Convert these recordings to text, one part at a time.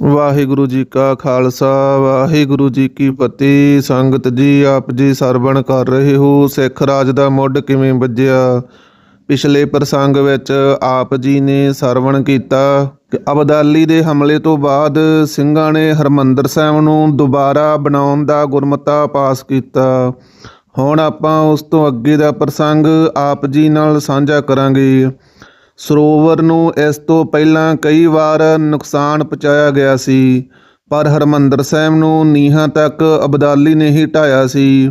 ਵਾਹਿਗੁਰੂ ਜੀ ਕਾ ਖਾਲਸਾ, ਵਾਹਿਗੁਰੂ ਜੀ ਕੀ ਫਤਿਹ। ਸੰਗਤ ਜੀ, ਆਪ ਜੀ ਸਰਵਣ ਕਰ ਰਹੇ ਹੋ। ਸਿੱਖ ਰਾਜ ਦਾ ਮੁੱਢ ਕਿਵੇਂ ਵੱਜਿਆ? ਪਿਛਲੇ ਪ੍ਰਸੰਗ ਵਿੱਚ ਆਪ ਜੀ ਨੇ ਸਰਵਣ ਕੀਤਾ। ਕਿ ਅਬਦਾਲੀ ਦੇ ਹਮਲੇ ਤੋਂ ਬਾਅਦ ਸਿੰਘਾਂ ਨੇ ਹਰਮੰਦਰ ਸਾਹਿਬ ਨੂੰ ਦੁਬਾਰਾ ਬਣਾਉਣ ਦਾ ਗੁਰਮਤਾ ਪਾਸ ਕੀਤਾ। ਹੁਣ ਆਪਾਂ ਉਸ ਤੋਂ ਅੱਗੇ ਦਾ ਪ੍ਰਸੰਗ ਆਪ ਜੀ ਨਾਲ ਸਾਂਝਾ ਕਰਾਂਗੇ। ਸਰੋਵਰ ਨੂੰ ਇਸ ਤੋਂ ਪਹਿਲਾਂ ਕਈ ਵਾਰ ਨੁਕਸਾਨ ਪਹੁੰਚਾਇਆ ਗਿਆ ਸੀ, ਪਰ ਹਰਮੰਦਰ ਸਾਹਿਬ ਨੂੰ ਨੀਹਾਂ ਤੱਕ ਅਬਦਾਲੀ ਨੇ ਹੀ ਢਾਇਆ ਸੀ।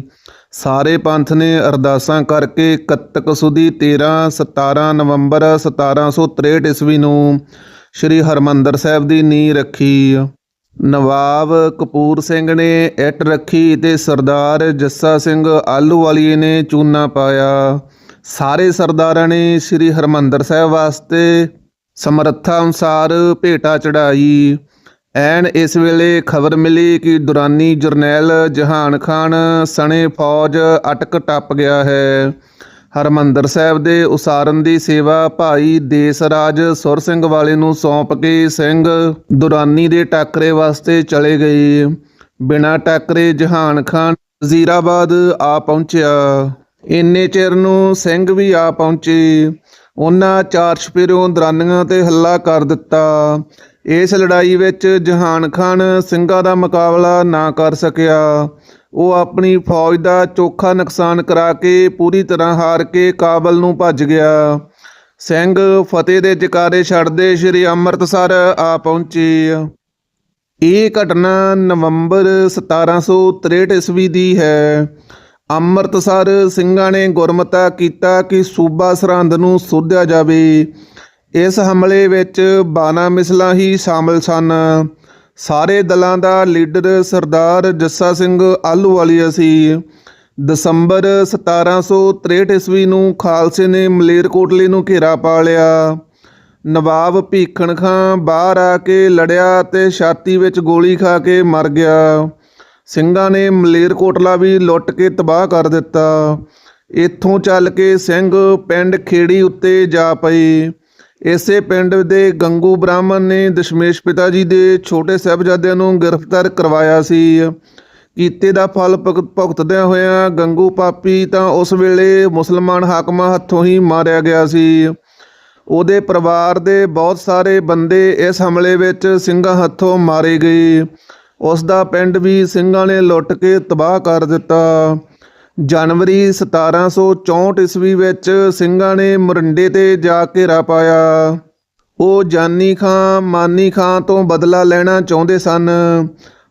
ਸਾਰੇ ਪੰਥ ਨੇ ਅਰਦਾਸਾਂ ਕਰਕੇ ਕੱਤਕ ਸੁਦੀ 13 17 ਨਵੰਬਰ 1763 ਈਸਵੀ ਨੂੰ ਸ੍ਰੀ ਹਰਮੰਦਰ ਸਾਹਿਬ ਦੀ ਨੀਂਹ ਰੱਖੀ। ਨਵਾਬ ਕਪੂਰ ਸਿੰਘ ਨੇ ਇੱਟ ਰੱਖੀ ਤੇ ਸਰਦਾਰ ਜੱਸਾ ਸਿੰਘ ਆਲੂਵਾਲੀਏ ਨੇ ਚੂਨਾ ਪਾਇਆ। ਸਾਰੇ ਸਰਦਾਰਾਂ ਨੇ ਸ੍ਰੀ ਹਰਮੰਦਰ ਸਾਹਿਬ ਵਾਸਤੇ ਸਮਰੱਥਾ ਅਨੁਸਾਰ ਭੇਟਾ ਚੜਾਈ ਐਨ ਇਸ ਵੇਲੇ ਖਬਰ ਮਿਲੀ ਕਿ ਦੁਰਾਨੀ ਜਰਨੈਲ ਜਹਾਨ ਖਾਨ ਸਣੇ ਫੌਜ ਅਟਕ ਟੱਪ ਗਿਆ ਹੈ। ਹਰਮੰਦਰ ਸਾਹਿਬ ਦੇ ਉਸਾਰਨ ਦੀ ਸੇਵਾ ਭਾਈ ਦੇਸਰਾਜ ਸੁਰ ਸਿੰਘ ਵਾਲੇ ਨੂੰ ਸੌਂਪ ਕੇ ਸਿੰਘ ਦੁਰਾਨੀ ਦੇ ਟਾਕਰੇ ਵਾਸਤੇ ਚਲੇ ਗਏ। ਬਿਨਾਂ ਟਾਕਰੇ ਜਹਾਨ ਖਾਨ ਜ਼ੀਰਾਬਾਦ ਆ ਪਹੁੰਚਿਆ। ਇੰਨੇ ਚਿਰ ਨੂੰ ਸਿੰਘ ਵੀ ਆ ਪਹੁੰਚੇ। ਉਹਨਾਂ ਚਾਰ ਛਪੇਰੋਂ ਦਰਾਨੀਆਂ ਤੇ ਹੱਲਾ ਕਰ ਦਿੱਤਾ। ਇਸ ਲੜਾਈ ਵਿੱਚ ਜਹਾਨ ਖਾਨ ਸਿੰਘਾਂ ਦਾ ਮੁਕਾਬਲਾ ਨਾ ਕਰ ਸਕਿਆ। ਉਹ ਆਪਣੀ ਫੌਜ ਦਾ ਚੋਖਾ ਨੁਕਸਾਨ ਕਰਾ ਕੇ ਪੂਰੀ ਤਰ੍ਹਾਂ ਹਾਰ ਕੇ ਕਾਬਲ ਨੂੰ ਭੱਜ ਗਿਆ। ਸਿੰਘ ਫਤਿਹ ਦੇ ਜਕਾਰੇ ਛੱਡਦੇ ਸ੍ਰੀ ਅੰਮ੍ਰਿਤਸਰ ਆ ਪਹੁੰਚੇ। ਇਹ ਘਟਨਾ ਨਵੰਬਰ 1763 ਈਸਵੀ ਦੀ ਹੈ। ਅੰਮ੍ਰਿਤਸਰ ਸਿੰਘਾਂ ਨੇ ਗੁਰਮਤਾ ਕੀਤਾ ਕਿ ਸੂਬਾ ਸਰਹੰਦ ਨੂੰ ਸੋਧਿਆ ਜਾਵੇ। ਇਸ ਹਮਲੇ ਵਿੱਚ ਬਾਣਾ ਮਿਸਲਾਂ ਹੀ ਸ਼ਾਮਲ ਸਨ। ਸਾਰੇ ਦਲਾਂ ਦਾ ਲੀਡਰ ਸਰਦਾਰ ਜੱਸਾ ਸਿੰਘ ਆਲੂਵਾਲੀਆ ਸੀ। ਦਸੰਬਰ 1763 ਈਸਵੀ ਨੂੰ ਖਾਲਸੇ ਨੇ ਮਲੇਰਕੋਟਲੇ ਨੂੰ ਘੇਰਾ ਪਾ ਲਿਆ। ਨਵਾਬ ਭੀਖਣ ਖਾਂ ਬਾਹਰ ਆ ਕੇ ਲੜਿਆ ਤੇ ਛਾਤੀ ਵਿੱਚ ਗੋਲੀ ਖਾ ਕੇ ਮਰ ਗਿਆ। ਸਿੰਘਾਂ ਨੇ ਮਲੇਰਕੋਟਲਾ ਵੀ ਲੁੱਟ ਕੇ ਤਬਾਹ ਕਰ ਦਿੱਤਾ। ਇੱਥੋਂ ਚੱਲ ਕੇ ਸਿੰਘ ਪਿੰਡ ਖੇੜੀ ਉੱਤੇ ਜਾ ਪਏ। ਇਸੇ ਪਿੰਡ ਦੇ ਗੰਗੂ ਬ੍ਰਾਹਮਣ ਨੇ ਦਸ਼ਮੇਸ਼ ਪਿਤਾ ਜੀ ਦੇ ਛੋਟੇ ਸਾਹਿਬਜ਼ਾਦਿਆਂ ਨੂੰ ਗ੍ਰਿਫਤਾਰ ਕਰਵਾਇਆ ਸੀ। ਕੀਤੇ ਦਾ ਫਲ ਭੁਗ- ਭੁਗਤਦਿਆਂ ਹੋਇਆਂ ਗੰਗੂ ਪਾਪੀ ਤਾਂ ਉਸ ਵੇਲੇ ਮੁਸਲਮਾਨ ਹਾਕਮਾਂ ਹੱਥੋਂ ਹੀ ਮਾਰਿਆ ਗਿਆ ਸੀ। ਉਹਦੇ ਪਰਿਵਾਰ ਦੇ ਬਹੁਤ ਸਾਰੇ ਬੰਦੇ ਇਸ ਹਮਲੇ ਵਿੱਚ ਸਿੰਘਾਂ ਹੱਥੋਂ ਮਾਰੇ ਗਏ। ਉਸ ਦਾ ਪਿੰਡ ਵੀ ਸਿੰਘਾਂ ਨੇ ਲੁੱਟ ਕੇ ਤਬਾਹ ਕਰ ਦਿੱਤਾ। ਜਨਵਰੀ 1764 ਈਸਵੀ ਵਿੱਚ ਸਿੰਘਾਂ ਨੇ ਮਰਿੰਡੇ ਤੇ ਜਾ ਘੇਰਾ ਪਾਇਆ। ਉਹ ਜਾਨੀ ਖਾਂ, ਮਾਨੀ ਖਾਂ ਤੋਂ ਬਦਲਾ ਲੈਣਾ ਚਾਹੁੰਦੇ ਸਨ।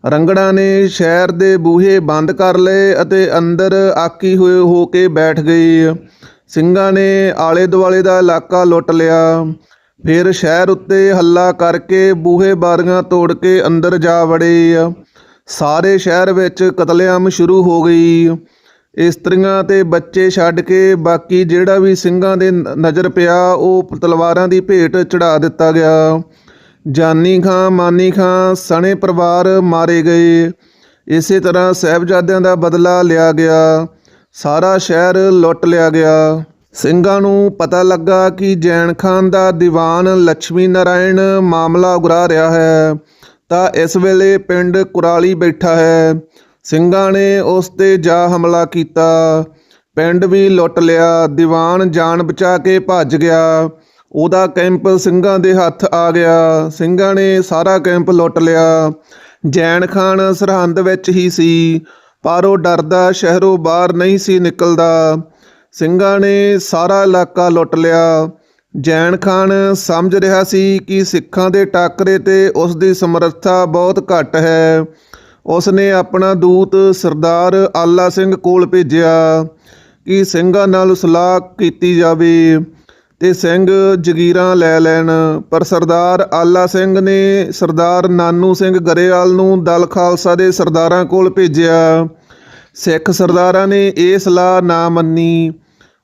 ਰੰਗੜਾ ਨੇ ਸ਼ਹਿਰ ਦੇ ਬੂਹੇ ਬੰਦ ਕਰ ਲਏ ਅਤੇ ਅੰਦਰ ਆਕੀ ਹੋਏ ਹੋ ਕੇ ਬੈਠ ਗਈ। ਸਿੰਘਾਂ ਨੇ ਆਲੇ ਦੁਆਲੇ ਦਾ ਇਲਾਕਾ ਲੁੱਟ ਲਿਆ। ਫਿਰ ਸ਼ਹਿਰ ਉੱਤੇ ਹੱਲਾ ਕਰਕੇ ਬੂਹੇ ਬਾਰੀਆਂ ਤੋੜ ਕੇ ਅੰਦਰ ਜਾ ਵੜੇ। ਸਾਰੇ ਸ਼ਹਿਰ ਵਿੱਚ ਕਤਲੇਆਮ ਸ਼ੁਰੂ ਹੋ ਗਈ। ਇਸਤਰੀਆਂ ਤੇ ਬੱਚੇ ਛੱਡ ਕੇ ਬਾਕੀ ਜਿਹੜਾ ਵੀ ਸਿੰਘਾਂ ਦੇ ਨਜ਼ਰ ਪਿਆ, ਉਹ ਤਲਵਾਰਾਂ ਦੀ ਭੇਟ ਚੜਾ ਦਿੱਤਾ ਗਿਆ। ਜਾਨੀ ਖਾਂ, ਮਾਨੀ ਖਾਂ, ਸਣੇ ਪਰਿਵਾਰ ਮਾਰੇ ਗਏ। ਇਸੇ ਤਰ੍ਹਾਂ ਸਾਹਿਬਜ਼ਾਦਿਆਂ ਦਾ ਬਦਲਾ ਲਿਆ ਗਿਆ। ਸਾਰਾ ਸ਼ਹਿਰ ਲੁੱਟ ਲਿਆ ਗਿਆ। ਸਿੰਘਾਂ ਨੂੰ ਪਤਾ ਲੱਗਾ ਕਿ ਜੈਨ ਖਾਨ ਦਾ ਦੀਵਾਨ ਲక్ష్ਮੀ ਨਾਰਾਇਣ ਮਾਮਲਾ ਉਗਰਾ ਰਿਹਾ ਹੈ, ਤਾਂ ਇਸ ਵੇਲੇ ਪਿੰਡ ਕੁਰਾਲੀ ਬੈਠਾ ਹੈ। ਸਿੰਘਾਂ ਨੇ ਉਸ ਤੇ ਜਾ ਹਮਲਾ ਕੀਤਾ। ਪਿੰਡ ਵੀ ਲੁੱਟ ਲਿਆ, ਦੀਵਾਨ ਜਾਨ ਬਚਾ ਕੇ ਭੱਜ ਗਿਆ। ਉਹਦਾ ਕੈਂਪ ਸਿੰਘਾਂ ਦੇ ਹੱਥ ਆ ਗਿਆ। ਸਿੰਘਾਂ ਨੇ ਸਾਰਾ ਕੈਂਪ ਲੁੱਟ ਲਿਆ। ਜੈਨ ਖਾਨ ਸਰਹੰਦ ਵਿੱਚ ਹੀ ਸੀ, ਪਰ ਉਹ ਡਰਦਾ ਸ਼ਹਿਰੋਂ ਬਾਹਰ ਨਹੀਂ ਸੀ ਨਿਕਲਦਾ। ਸਿੰਘਾਂ ਨੇ ਸਾਰਾ ਇਲਾਕਾ ਲੁੱਟ ਲਿਆ। ਜੈਨ ਖਾਨ ਸਮਝ ਰਿਹਾ ਸੀ ਕਿ ਸਿੱਖਾਂ ਦੇ ਟਾਕਰੇ ਤੇ ਉਸ ਦੀ ਸਮਰੱਥਾ ਬਹੁਤ ਘੱਟ ਹੈ। ਉਸ ਨੇ ਆਪਣਾ ਦੂਤ ਸਰਦਾਰ ਆਲਾ ਸਿੰਘ ਕੋਲ ਭੇਜਿਆ ਕਿ ਸਿੰਘਾਂ ਨਾਲ ਸਲਾਹ ਕੀਤੀ ਜਾਵੇ ਤੇ ਸਿੰਘ ਜਗੀਰਾਂ ਲੈ ਲੈਣ। ਪਰ ਸਰਦਾਰ ਆਲਾ ਸਿੰਘ ਨੇ ਸਰਦਾਰ ਨਾਨੂ ਸਿੰਘ ਗਰੇਵਾਲ ਨੂੰ ਦਲ ਖਾਲਸਾ ਦੇ ਸਰਦਾਰਾਂ ਕੋਲ ਭੇਜਿਆ। ਸਿੱਖ ਸਰਦਾਰਾਂ ਨੇ ਇਹ ਸਲਾਹ ਨਾ ਮੰਨੀ।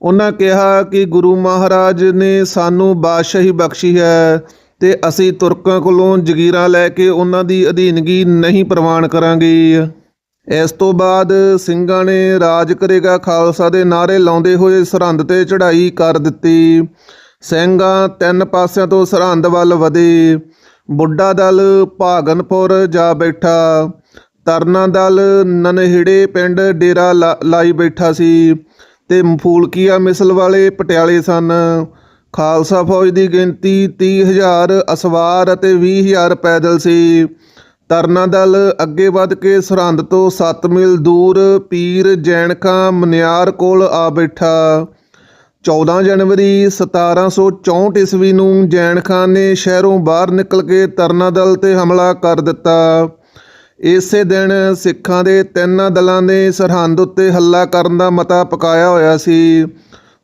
ਉਹਨਾਂ ਕਿਹਾ ਕਿ ਗੁਰੂ ਮਹਾਰਾਜ ਨੇ ਸਾਨੂੰ ਬਾਦਸ਼ਾਹੀ ਬਖਸ਼ੀ ਹੈ ਤੇ ਅਸੀਂ ਤੁਰਕਾਂ ਕੋਲੋਂ ਜਗੀਰਾਂ ਲੈ ਕੇ ਉਹਨਾਂ ਦੀ ਅਧੀਨਗੀ ਨਹੀਂ ਪ੍ਰਵਾਨ ਕਰਾਂਗੇ। ਇਸ ਤੋਂ ਬਾਅਦ ਸਿੰਘਾਂ ਨੇ ਰਾਜ ਕਰੇਗਾ ਖਾਲਸਾ ਦੇ ਨਾਰੇ ਲਾਉਂਦੇ ਹੋਏ ਸਰਹੰਦ ਤੇ ਚੜ੍ਹਾਈ ਕਰ ਦਿੱਤੀ। ਸਿੰਘਾਂ ਤਿੰਨ ਪਾਸਿਆਂ ਤੋਂ ਸਰਹੰਦ ਵੱਲ ਵਧੇ। ਬੁੱਢਾ ਦਲ ਭਾਗਨਪੁਰ ਜਾ ਬੈਠਾ। ਤਰਨਾ ਦਲ ਨਨਹਿੜੇ ਪਿੰਡ ਡੇਰਾ ਲਾ- ਲਾਈ ਬੈਠਾ ਸੀ। ਤੇ ਫੂਲਕੀਆ ਮਿਸਲ ਵਾਲੇ ਪਟਿਆਲੇ ਸਨ। ਖਾਲਸਾ ਫੌਜ ਦੀ ਗਿਣਤੀ 30000 ਅਸਵਾਰ ਅਤੇ 20000 ਪੈਦਲ ਸੀ। ਤਰਨਾ ਦਲ ਅੱਗੇ ਵੱਧ ਕੇ ਸਰਹੰਦ ਤੋਂ 7 ਮੀਲ ਦੂਰ ਪੀਰ ਜੈਨਕਾਂ ਮਨਿਆਰ ਕੋਲ ਆ ਬੈਠਾ। 14 ਜਨਵਰੀ 1764 ਈਸਵੀ ਨੂੰ ਜੈਨ ਖਾਨ ਨੇ ਸ਼ਹਿਰੋਂ ਬਾਹਰ ਨਿਕਲ ਕੇ ਤਰਨਾ ਦਲ ਤੇ ਹਮਲਾ ਕਰ ਦਿੱਤਾ। ਇਸੇ ਦਿਨ ਸਿੱਖਾਂ ਦੇ ਤਿੰਨਾਂ ਦਲਾਂ ਨੇ ਸਰਹੰਦ ਉੱਤੇ ਹੱਲਾ ਕਰਨ ਦਾ ਮਤਾ ਪਕਾਇਆ ਹੋਇਆ ਸੀ।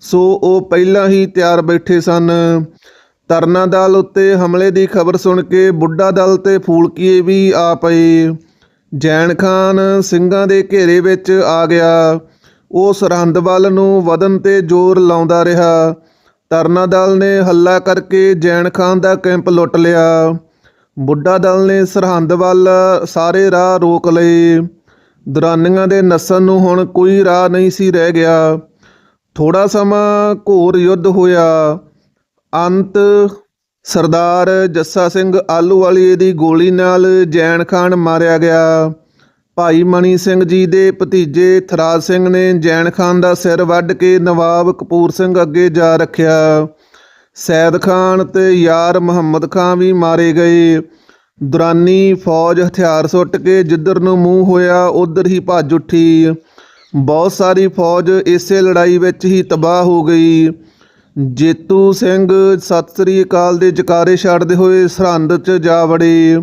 ਸੋ ਉਹ ਪਹਿਲਾਂ ਹੀ ਤਿਆਰ ਬੈਠੇ ਸਨ। ਤਰਨਾ ਦਲ ਉੱਤੇ ਹਮਲੇ ਦੀ ਖਬਰ ਸੁਣ ਕੇ ਬੁੱਢਾ ਦਲ ਤੇ ਫੂਲਕੀਏ ਵੀ ਆ ਪਏ। ਜੈਨ ਖਾਨ ਸਿੰਘਾਂ ਦੇ ਘੇਰੇ ਵਿੱਚ ਆ ਗਿਆ। ਉਹ ਸਰਹੰਦ ਵੱਲ ਨੂੰ ਵਧਣ ਤੇ ਜ਼ੋਰ ਲਾਉਂਦਾ ਰਿਹਾ। ਤਰਨਾ ਦਲ ਨੇ ਹੱਲਾ ਕਰਕੇ ਜੈਨ ਖਾਨ ਦਾ ਕੈਂਪ ਲੁੱਟ ਲਿਆ। ਬੁੱਢਾ ਦਲ ਨੇ ਸਰਹੰਦ ਵੱਲ ਸਾਰੇ ਰਾਹ ਰੋਕ ਲਏ। ਦੁਰਾਨੀਆਂ ਦੇ ਨਸਣ ਨੂੰ ਹੁਣ ਕੋਈ ਰਾਹ ਨਹੀਂ ਸੀ ਰਹਿ ਗਿਆ। ਥੋੜਾ ਸਮਾਂ ਘੋਰ ਯੁੱਧ ਹੋਇਆ। ਅੰਤ ਸਰਦਾਰ ਜੱਸਾ ਸਿੰਘ ਆਲੂਵਾਲੀਏ ਦੀ ਗੋਲੀ ਨਾਲ ਜੈਨ ਖਾਨ ਮਾਰਿਆ ਗਿਆ। ਭਾਈ ਮਣੀ ਸਿੰਘ ਜੀ ਦੇ ਭਤੀਜੇ ਥਰਾਜ ਸਿੰਘ ਨੇ ਜੈਨ ਖਾਨ ਦਾ ਸਿਰ ਵੱਢ ਕੇ ਨਵਾਬ ਕਪੂਰ ਸਿੰਘ ਅੱਗੇ ਜਾ ਰੱਖਿਆ। ਸੈਦ ਖਾਨ ਤੇ ਯਾਰ ਮੁਹੰਮਦ ਖਾਨ ਵੀ ਮਾਰੇ ਗਏ। ਦੁਰਾਨੀ ਫੌਜ ਹਥਿਆਰ ਸੁੱਟ ਕੇ ਜਿੱਧਰ ਨੂੰ ਮੂੰਹ ਹੋਇਆ, ਉਧਰ ਹੀ ਭੱਜ ਉੱਠੀ। ਬਹੁਤ ਸਾਰੀ ਫੌਜ ਇਸੇ ਲੜਾਈ ਵਿੱਚ ਹੀ ਤਬਾਹ ਹੋ ਗਈ। ਜੇਤੂ ਸਿੰਘ ਸਤਿ ਸ੍ਰੀ ਅਕਾਲ ਦੇ ਜਕਾਰੇ ਛੱਡਦੇ ਹੋਏ ਸਰਹੰਦ 'ਚ ਜਾ ਵੜੇ।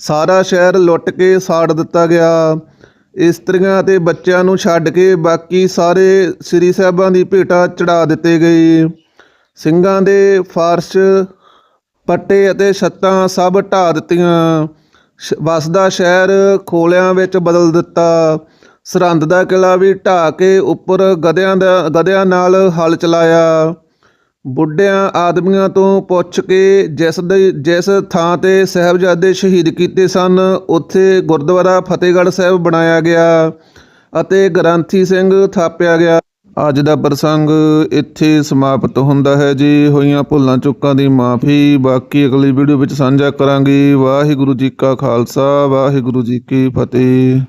ਸਾਰਾ ਸ਼ਹਿਰ ਲੁੱਟ ਕੇ ਸਾੜ ਦਿੱਤਾ ਗਿਆ। ਇਸਤਰੀਆਂ ਅਤੇ ਬੱਚਿਆਂ ਨੂੰ ਛੱਡ ਕੇ ਬਾਕੀ ਸਾਰੇ ਸ੍ਰੀ ਸਾਹਿਬਾਂ ਦੀ ਭੇਟਾ ਚੜਾ ਦਿੱਤੇ ਗਏ। ਸਿੰਘਾਂ ਦੇ ਫਾਰਸ਼ ਪੱਟੇ ਅਤੇ ਛੱਤਾਂ ਸਭ ਢਾ ਦਿੱਤੀਆਂ। ਸ਼- ਵਸਦਾ ਸ਼ਹਿਰ ਖੋਲਿਆਂ ਵਿੱਚ ਬਦਲ ਦਿੱਤਾ। ਸਰਹੰਦ ਦਾ ਕਿਲਾ ਵੀ ਢਾ ਕੇ ਉੱਪਰ ਗਧਿਆਂ ਦਾ, ਗਧਿਆਂ ਨਾਲ ਹਲ ਚਲਾਇਆ। ਬੁੱਢਿਆਂ ਆਦਮੀਆਂ ਤੋਂ ਪੁੱਛ ਕੇ ਜਿਸ ਦੇ, ਜਿਸ ਥਾਂ ਤੇ ਸਾਹਿਬਜ਼ਾਦੇ ਸ਼ਹੀਦ ਕੀਤੇ ਸਨ, ਉੱਥੇ ਗੁਰਦੁਆਰਾ ਫਤਿਹਗੜ੍ਹ ਸਾਹਿਬ ਬਣਾਇਆ ਗਿਆ ਅਤੇ ਗ੍ਰੰਥੀ ਸਿੰਘ ਥਾਪਿਆ ਗਿਆ। ਅੱਜ ਦਾ ਪ੍ਰਸੰਗ ਇੱਥੇ ਸਮਾਪਤ ਹੁੰਦਾ ਹੈ ਜੀ। ਹੋਈਆਂ ਭੁੱਲਾਂ ਚੁੱਕਾਂ ਦੀ ਮਾਫੀ। ਬਾਕੀ ਅਗਲੀ ਵੀਡੀਓ ਵਿੱਚ ਸਾਂਝਾ ਕਰਾਂਗੇ। ਵਾਹਿਗੁਰੂ ਜੀ ਕਾ ਖਾਲਸਾ, ਵਾਹਿਗੁਰੂ ਜੀ ਕੀ ਫਤਿਹ।